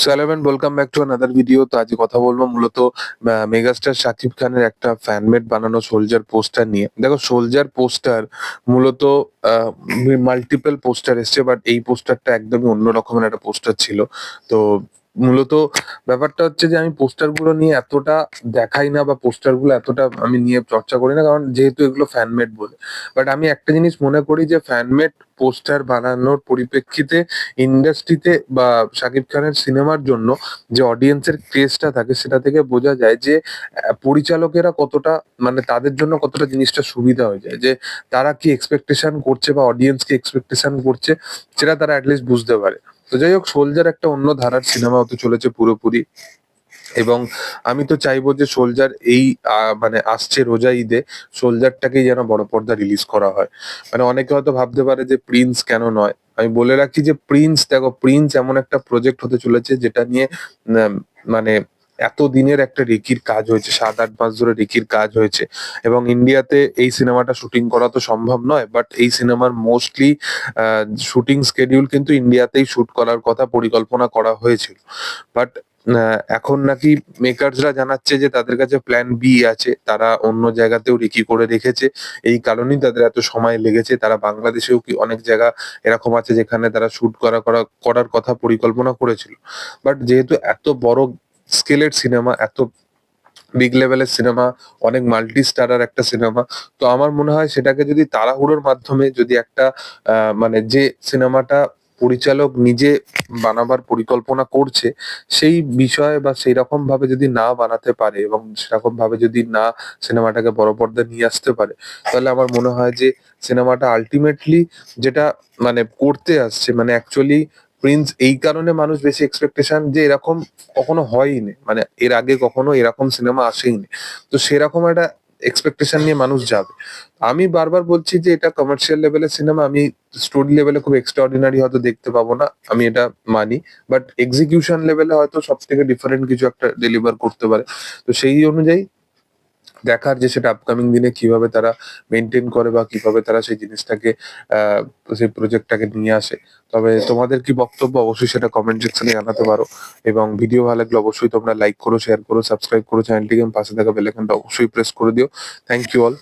So hello welcome back to another video তো আজকে কথা বলব মূলত মেগাস্টার শাকিব খানের একটা ফ্যানমেড বানানো সোলজার পোস্টার নিয়ে। দেখো সোলজার পোস্টার মূলত মাল্টিপল পোস্টার এসছে বাট এই পোস্টারটা একদমই অন্য রকমের একটা পোস্টার ছিল। তো মূলত ব্যাপারটা হচ্ছে যে আমি পোস্টারগুলো নিয়ে এতটা দেখাই না বা পোস্টারগুলো এতটা আমি নিয়ে চর্চা করি না, কারণ যেহেতু এগুলো ফ্যানমেড বলে। বাট আমি একটা জিনিস মনে করি যে ফ্যানমেড পোস্টার বানানোর পরিপ্রেক্ষিতে ইন্ডাস্ট্রিতে বা শাকিব খানের সিনেমার জন্য যে অডিয়েন্সের ক্রেজটা থাকে, সেটা থেকে বোঝা যায় যে পরিচালকেরা কতটা মানে তাদের জন্য কতটা জিনিসটা সুবিধা হয়ে যায়। যে তারা কি এক্সপেকটেশন করছে বা অডিয়েন্স কি এক্সপেকটেশন করছে, সেটা তারা অ্যাটলিস্ট বুঝতে পারে। তো যাই হোক সোলজার একটা অন্য ধারার সিনেমা হতে চলেছে পুরোপুরি। এবং আমি তো চাইব যে সোলজার এই মানে আসছে রোজা ঈদে সোলজারটাকেই যেন বড় পর্দা রিলিজ করা হয়। মানে অনেকে হয়তো ভাবতে পারে যে প্রিন্স কেন নয়? আমি বলে রাখি যে প্রিন্স দেখো প্রিন্স এমন একটা প্রজেক্ট হতে চলেছে যেটা নিয়ে মানে এত দিনের একটা রেকির কাজ হয়েছে, সাত আট মাস ধরে রেকির কাজ হয়েছে। এবং ইন্ডিয়াতে এই সিনেমাটা শুটিং করা তো সম্ভব নয় বাট এই সিনেমার মোস্টলি শুটিং স্কেডিউল কিন্তু ইন্ডিয়াতেই শুট করার কথা পরিকল্পনা করা হয়েছিল। বাট এখন নাকি মেকার্সরা জানাচ্ছে যে তাদের কাছে প্ল্যান বি আছে, তারা অন্য জায়গাতেও রেকি করে রেখেছে। এই কারণেই তাদের এত সময় লেগেছে। তারা বাংলাদেশেও কি অনেক জায়গা এরকম আছে যেখানে তারা শুট করা করা, করার কথা পরিকল্পনা করেছিল। বাট যেহেতু এত বড় স্কেলের সিনেমা, এত বিগ লেভেলের সিনেমা, অনেক মাল্টি স্টারার একটা সিনেমা। তো আমার মনে হয় সেটাকে যদি তাড়াহুড়োর মাধ্যমে যদি একটা মানে যে সিনেমাটা পরিচালক নিজে বানাবার পরিকল্পনা করছে, সেই বিষয়ে বা সেই রকম ভাবে যদি না বানাতে পারে এবং সেরকম ভাবে যদি না সিনেমাটাকে বড় পর্দায় নিয়ে আসতে পারে, তাহলে আমার মনে হয় যে সিনেমাটা আলটিমেটলি যেটা মানে করতে আসছে মানে অ্যাকচুয়ালি প্রিন্স এই কারণে মানুষ বেশি এক্সপেকটেশন যে এরকম কখনো হয়নি মানে এর আগে কখনো এরকম সিনেমা আসেই আসেইনি। তো সেরকম একটা এক্সপেকটেশন নিয়ে মানুষ যাবে। আমি বারবার বলছি যে এটা কমার্শিয়াল লেভেলের সিনেমা আমি স্টোরি লেভেলে খুব এক্সট্রাঅর্ডিনারি হয়তো দেখতে পাবো না, আমি এটা মানি। বাট এক্সিকিউশন লেভেলে হয়তো সব থেকে ডিফারেন্ট কিছু একটা ডেলিভার করতে পারে। তো সেই অনুযায়ী দেখার যে সেটা আপকামিং দিনে কীভাবে তারা মেনটেন করে বা কীভাবে তারা সেই জিনিসটাকে সেই প্রজেক্টটাকে নিয়ে আসে। তবে তোমাদের কি বক্তব্য, অবশ্যই সেটা কমেন্ট সেকশনে জানাতে পারো। এবং ভিডিও ভালো লাগলে অবশ্যই তোমরা লাইক করো শেয়ার করো সাবস্ক্রাইব করো চ্যানেলটিকে পাশে থাকা বেলাইকনটা অবশ্যই প্রেস করে দিও। Thank you all